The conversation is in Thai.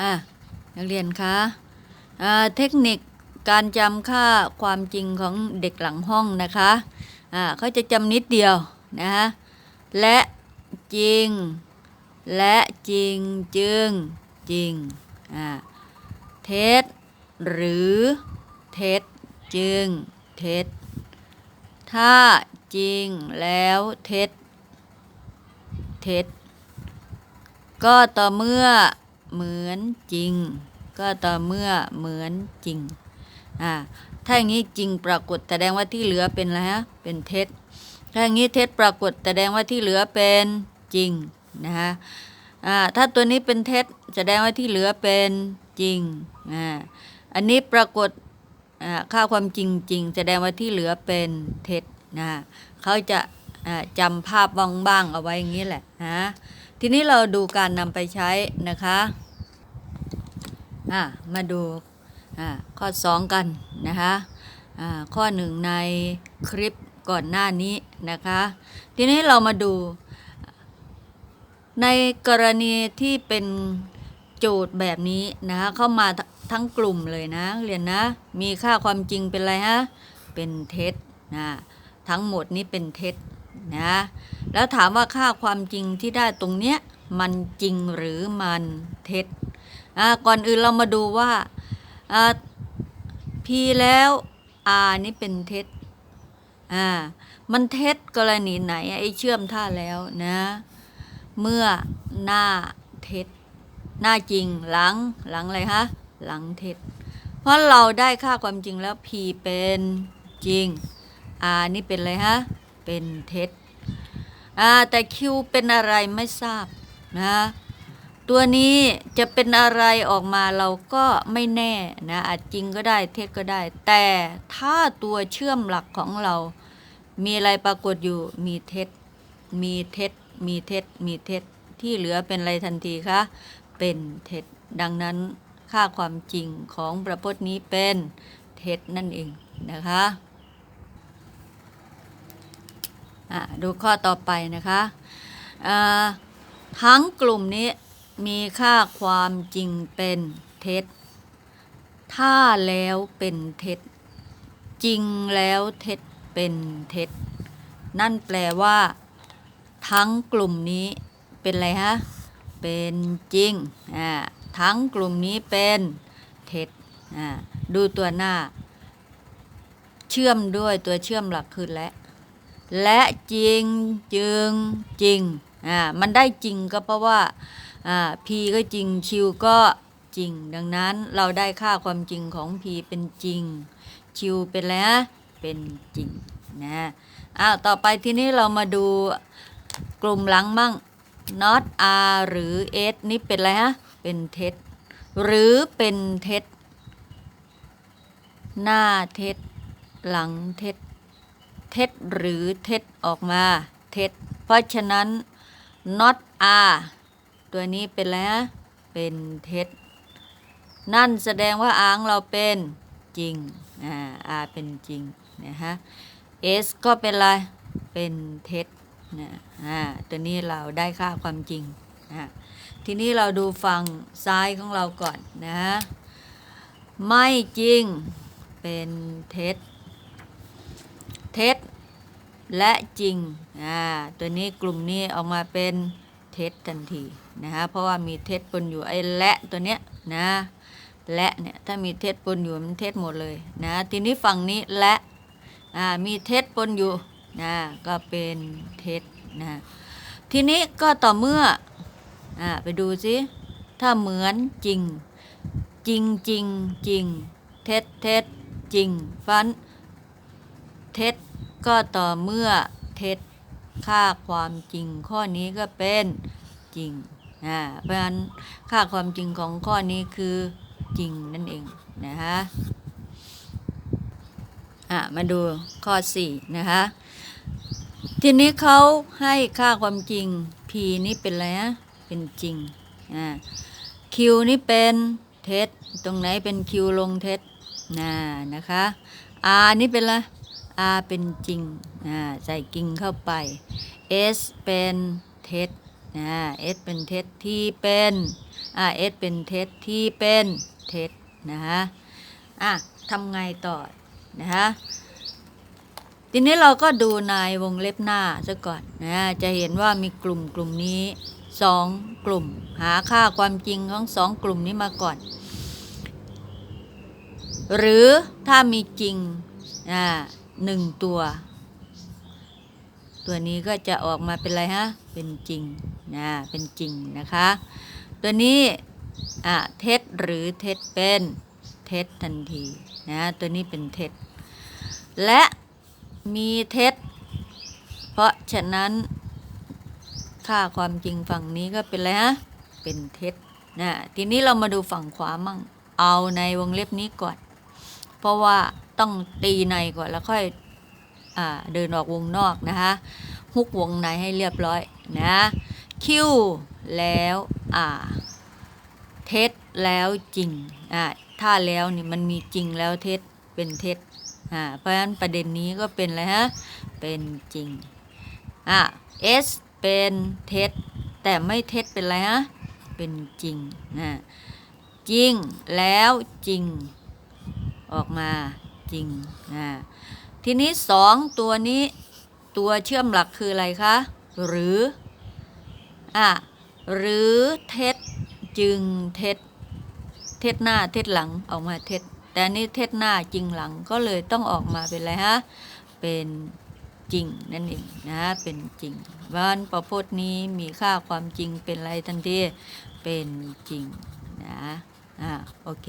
อะนักเรียนคะอ่าเทคนิคการจำค่าความจริงของเด็กหลังห้องนะคะอ่าเขาจะจำนิดเดียวนะฮะและจริง และจริงจึงจริงอ่าเท็จหรือเท็จจึงเท็จถ้าจริงแล้วเท็จเท็จก็ต่อเมื่อ เหมือนจริง ก็ต่อเมื่อเหมือนจริงอ่าถ้าอย่างนี้จริงปรากฏแสดงว่าที่เหลือเป็นอะไรฮะเป็นเท็จถ้าอย่างนี้เท็จปรากฏแสดงว่าที่เหลือเป็นจริงนะฮะอ่าถ้าตัวนี้เป็นเท็จแสดงว่าที่เหลือเป็นจริงอ่าอันนี้ปรากฏอ่าค่าความจริงจริงแสดงว่าที่เหลือเป็นเท็จนะเขาจะอ่าจำภาพบ้างๆเอาไว้อย่างนี้แหละนะทีนี้เราดูการนำไปใช้นะคะ อ่ามาดูอ่าข้อ 2 กันนะคะอ่าข้อ 1 ในคลิปก่อนหน้านี้นะคะ ทีนี้เรามาดู ในกรณีที่เป็นโจทย์แบบนี้นะคะเข้ามาทั้งกลุ่มเลยนะเรียนนะ มีค่าความจริงเป็นอะไรฮะ เป็นเท็จนะทั้งหมดนี้เป็นเท็จนะแล้วถามว่าค่าความจริงที่ได้ตรงเนี้ยมันจริงหรือมันเท็จ ก่อนอื่นเรามาดูว่า p แล้ว r นี่เป็นเท็จอ่ามันเท็จกรณีไหนไอ้เชื่อมท่าแล้วนะ เมื่อหน้าเท็จ หน้าจริงหลังหลังอะไรฮะหลังเท็จ เพราะเราได้ค่าความจริงแล้ว p เป็นจริง r นี่เป็นอะไรฮะเป็นเท็จอ่าแต่ q เป็นอะไรไม่ทราบนะ ตัวนี้จะเป็นอะไรออกมาเราก็ไม่แน่นะอาจจริงก็ได้เท็จก็ได้ แต่ถ้าตัวเชื่อมหลักของเรา มีอะไรปรากฏอยู่มีเท็จ มีเท็จ มีเท็จ มีเท็จ ที่เหลือเป็นอะไรทันทีคะเป็นเท็จ ดังนั้นค่าความจริงของประพจน์นี้เป็นเท็จนั่นเองนะคะอะดูข้อต่อไปนะคะอ่าทั้งกลุ่มนี้ มีค่าความจริงเป็นเท็จ ถ้าแล้วเป็นเท็จ จริงแล้วเท็จเป็นเท็จ นั่นแปลว่า ทั้งกลุ่มนี้เป็นอะไรฮะ เป็นจริง อ่า ทั้งกลุ่มนี้เป็นเท็จ อ่า ดูตัวหน้า เชื่อมด้วยตัวเชื่อมหลักคือและ และจริงจึงจริง อ่า มันได้จริงก็เพราะว่าอ่า p ก็จริง q ก็จริง ดังนั้นเราได้ค่าความจริงของ p เป็นจริง q เป็นแล้วเป็นจริงนะอ้าวต่อไปทีนี้เรามาดูกลุ่มหลังมั่ง not r หรือ s นี่เป็นอะไรฮะ เป็นเท็จ หรือเป็นเท็จ หน้าเท็จ หลังเท็จ เท็จหรือเท็จออกมา เท็จ เพราะฉะนั้น not r ตัวนี้เป็นแล้วเป็นเท็จ นั่นแสดงว่าอ้างเราเป็นจริง อ่า r เป็นจริง นะฮะ s ก็เป็นอะไร เป็นเท็จนะอ่า ตัวนี้เราได้ค่าความจริงนะทีนี้เราดูฝั่งซ้ายของเราก่อนนะ ไม่จริง เป็นเท็จ เท็จและจริง อ่า ตัวนี้กลุ่มนี้ออกมาเป็น ท็จทันทีนะฮะเพราะว่ามีเท็จปนอยู่ไอ้และตัวเนี้ยนะและเนี่ยถ้ามีเท็จปนอยู่มันเท็จหมดเลยนะทีนี้ฝั่งนี้และอ่ามีเท็จปนอยู่นะก็เป็นเท็จนะทีนี้ก็ต่อเมื่ออ่าไปดูสิถ้าเหมือนจริง จริงจริงจริงเท็จเท็จจริงฟันเท็จก็ต่อเมื่อเท็จค่าความจริงข้อนี้ก็เป็น จริงอ่าเพราะฉะนั้นค่าความจริงของข้อนี้คือจริงนั่นเองนะฮะอะมาดูข้อ4นะคะทีนี้เขาให้ค่าความจริง p นี่เป็นอะไรฮะเป็นจริงอ่า q นี่เป็นเท็จตรงไหนเป็น q ลงเท็จนะนะคะ r นี่เป็นอะไร r เป็นจริงอ่าใส่กิ่งเข้าไป s เป็นเท็จ อ่า s เป็นเท็จ t เป็นอ่า S เป็นเท็จ T เป็นเท็จนะฮะอะทำไงต่อนะฮะทีนี้เราก็ดูในวงเล็บหน้าซะก่อนนะจะเห็นว่ามีกลุ่มกลุ่มนี้สองกลุ่ม หาค่าความจริงของสองกลุ่มนี้มาก่อน หรือถ้ามีจริงอ่าหนึ่งตัว ตัวนี้ก็จะออกมาเป็นอะไรฮะ เป็นจริง นะเป็นจริงนะคะ ตัวนี้อะเท็จหรือเท็จเป็นเท็จทันทีนะตัวนี้เป็นเท็จและมีเท็จ เพราะฉะนั้นค่าความจริงฝั่งนี้ก็เป็นอะไรฮะเป็นเท็จนะทีนี้เรามาดูฝั่งขวามั่งเอาในวงเล็บนี้ก่อน เพราะว่าต้องตีในก่อนแล้วค่อยอเดินออกวงนอกนะคะฮุกวงในให้เรียบร้อยนะ คิวแล้วอ่าเท็จแล้วจริงอ่าถ้าแล้วนี่มันมีจริงแล้วเท็จเป็นเท็จอ่าเพราะฉะนั้นประเด็นนี้ก็เป็นอะไรฮะเป็นจริงอ่า S เป็นเท็จแต่ไม่เท็จเป็นอะไรฮะเป็นจริงนะจริงแล้วจริง ออกมาจริงนะทีนี้สองตัวนี้ตัวเชื่อมหลักคืออะไรคะ หรือ อะหรือเท็จจึงเท็จ เท็จหน้าเท็จหลังออกมาเท็จ แต่นนี้เท็จหน้าจริงหลังก็เลยต้องออกมาเป็นอะไรฮะเป็นจริงนั่นเองนะเป็นจริงวันประพจน์นี้มีค่าความจริงเป็นอะไรทันทีเป็นจริงนะอ่าโอเค